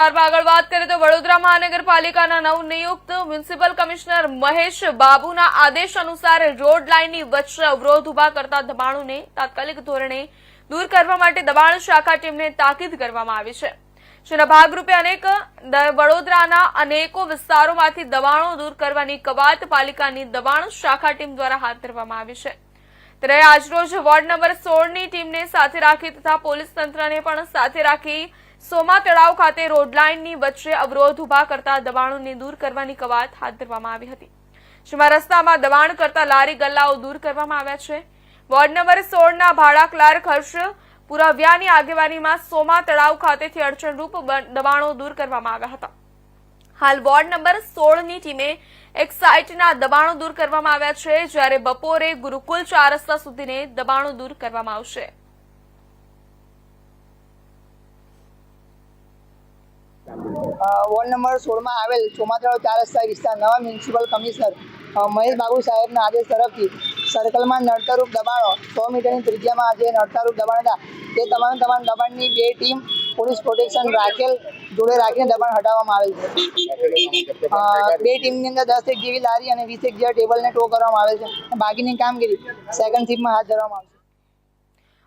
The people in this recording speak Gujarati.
આગળ વાત કરીએ તો વડોદરા મહાનગરપાલિકાના નવનિયુક્ત મ્યુનિસિપલ કમિશનર મહેશ બાબુના આદેશ અનુસાર રોડ લાઇનની વચ્ચે અવરોધ ઊભા કરતા દબાણોને તાત્કાલિક ધોરણે દૂર કરવા માટે દબાણ શાખા ટીમને તાકીદ કરવામાં આવી છે. જેના ભાગરૂપે અનેક વડોદરાના અનેકો વિસ્તારોમાંથી દબાણો દૂર કરવાની કવાત પાલિકાની દબાણ શાખા ટીમ દ્વારા હાથ ધરવામાં આવી છે. ત્યારે આજરોજ વોર્ડ નંબર સોળની ટીમને સાથે રાખી તથા પોલીસ તંત્રને પણ સાથે રાખી સોમા તળાવ ખાતે રોડ લાઇનની વચ્ચે અવરોધ ઊભા કરતા દબાણોને દૂર કરવાની કવાત હાથ ધરવામાં આવી હતી. જેમાં રસ્તામાં દબાણ કરતા લારી ગલ્લાઓ દૂર કરવામાં આવ્યા છે. વોર્ડ નંબર સોળના ભાડા ક્લાર્ક હર્ષ પુરાવ્યાની આગેવાનીમાં સોમા તળાવ ખાતેથી અડચણરૂપ દબાણો દૂર કરવામાં આવ્યા હતા. હાલ વોર્ડ નંબર સોળની ટીમે એક સાઇટના દબાણો દૂર કરવામાં આવ્યા છે, જ્યારે બપોરે ગુરુકુલ ચાર રસ્તા સુધીને દબાણો દૂર કરવામાં આવશે. વોર્ડ નંબર સોળમાં આવેલ ચોમાતળાવ ચાર વિસ્તાર, નવા મ્યુનિસિપલ કમિશનર મહેશ બાબુ સાહેબના આદેશ તરફથી સર્કલમાં નડતરરૂપ દબાણો સો મીટરની ત્રિજ્યામાં જે નડતરરૂપ દબાણ હતા. તે તમામ તમામ દબાણની બે ટીમ પોલીસ પ્રોટેક્શન રાખેલ, જોડે રાખીને દબાણ હટાવવામાં આવેલ છે. બે ટીમની અંદર દસ એક જેવી લારી અને વીસ એક જેવા ટેબલને ટો કરવામાં આવેલ છે. બાકીની કામગીરી સેકન્ડ શિફ્ટમાં હાથ ધરવામાં આવશે.